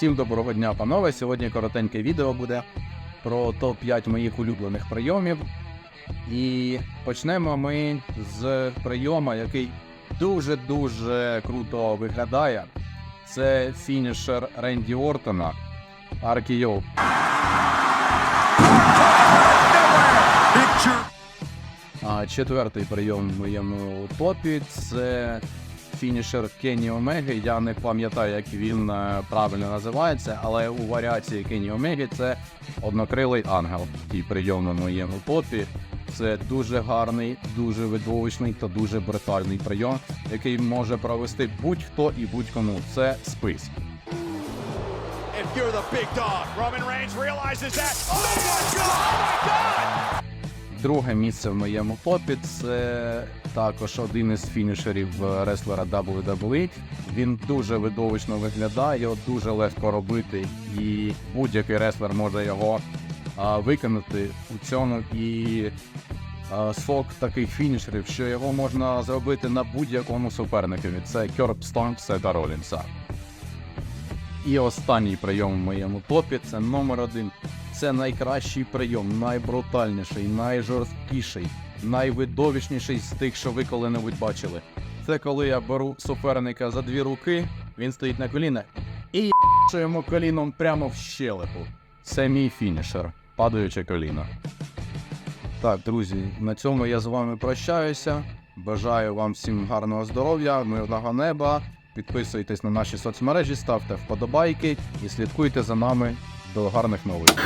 Всім доброго дня, панове. Сьогодні коротеньке відео буде про топ-5 моїх улюблених прийомів. І почнемо ми з прийома, який дуже-дуже круто виглядає. Це фінішер Ренді Ортона. RKO. А четвертий прийом в моєму топі це фінішер Кенні Омеги. Я не пам'ятаю, як він е, правильно називається, але у варіації Кенні Омеги це однокрилий ангел. І прийом на моєму топі. Це дуже гарний, дуже видовищний та дуже брутальний прийом, який може провести будь-хто і будь-кому. Це спис. You're the big dog, Roman Reigns realizes that. Oh my God! Oh my God! Друге місце в моєму топі це також один із фінішерів е, реслера WWE. Він дуже видовищно виглядає, його дуже легко робити, і будь-який реслер може його а, виконати у цьому. І а, сок таких фінішерів, що його можна зробити на будь-якому суперникові. Це Керб Стонг Сета Ролінса. І останній прийом в моєму топі це номер один. Це найкращий прийом, найбрутальніший, найжорсткіший, найвидовищніший з тих, що ви коли-небудь бачили. Це коли я беру суперника за дві руки, він стоїть на колінах і йому коліном прямо в щелепу. Це мій фінішер, падаюче коліно. Так, друзі, на цьому я з вами прощаюся. Бажаю вам всім гарного здоров'я, мирного неба. Підписуйтесь на наші соцмережі, ставте вподобайки і слідкуйте за нами до гарних новин.